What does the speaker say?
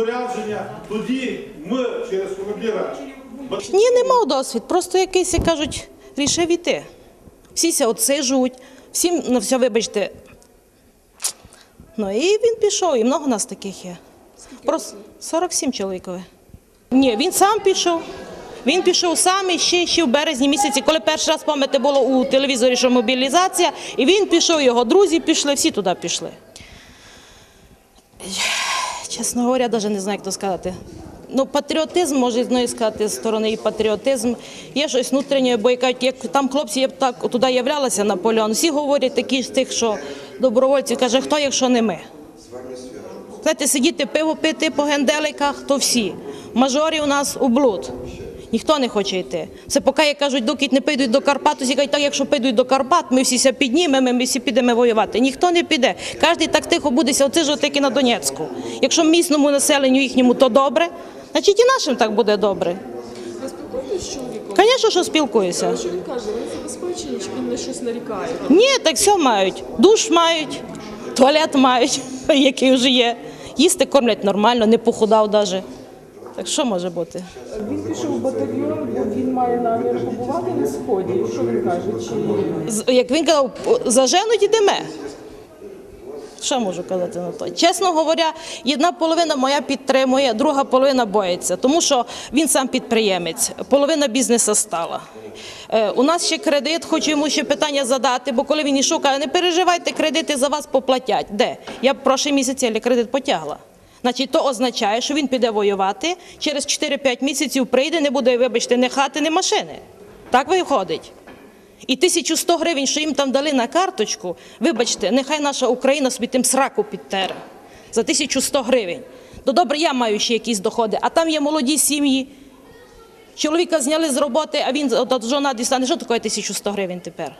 розпорядження, тоді ми через кораблі Ні, не мав досвід. Просто якийсь, як кажуть, рішив іти. Всі ся отсижують, всім, ну все, вибачте. Ну і він пішов, і много нас таких є. Просто 47 чоловікове. Ні, він сам пішов. Він пішов сам і ще, ще в березні місяці, коли перший раз пам'ятаєте, було у телевізорі, що мобілізація, і він пішов, його друзі пішли, всі туди пішли. Чесно говоря, навіть не знаю, як то сказати. Ну, патріотизм, може, з сказати з сторони, і патріотизм. Є щось внутрішнє, бо як, як там хлопці я б так туди являлися Наполеон, всі говорять такі з тих, що добровольці, каже, хто, якщо не ми. Знаєте, сидіти пиво пити по генделиках, то всі. Мажорі у нас у блуд. Ніхто не хоче йти. Це поки як кажуть, доки не підуть до Карпат, усі кажуть, так якщо підуть до Карпат, ми всі ся піднімемо, ми всі підемо воювати. Ніхто не піде. Кожен так тихо будеся оцижувати, як і на Донецьку. Якщо місному населенню їхньому то добре, значить і нашим так буде добре. Звісно, що спілкуюся. Що він каже? Вони забезпечені, чи він на щось нарікає? Ні, так все мають. Душ мають, туалет мають, який вже є. Їсти кормлять нормально, не похудав навіть. Так що може бути? Він пішов в батальйон, бо він має намір побувати на сході. Що він каже? Чи З- як він казав, заженуть ідеме. Що можу казати на то? Чесно говоря, одна половина моя підтримує, друга половина боїться, тому що він сам підприємець, половина бізнесу стала. Е, у нас ще кредит, хочу йому ще питання задати, бо коли він ішов, каже, не переживайте, кредити за вас поплатять. Де? Я б прошлий місяць кредит потягла. Значить, то означає, що він піде воювати, через 4-5 місяців прийде, не буде, вибачте, ні хати, ні машини. Так виходить. І 1100 гривень, що їм там дали на карточку, вибачте, нехай наша Україна собі тим сраку підтере за 1100 гривень. То добре, я маю ще якісь доходи, а там є молоді сім'ї. Чоловіка зняли з роботи, а він от, жона дістане, що таке 1100 гривень тепер?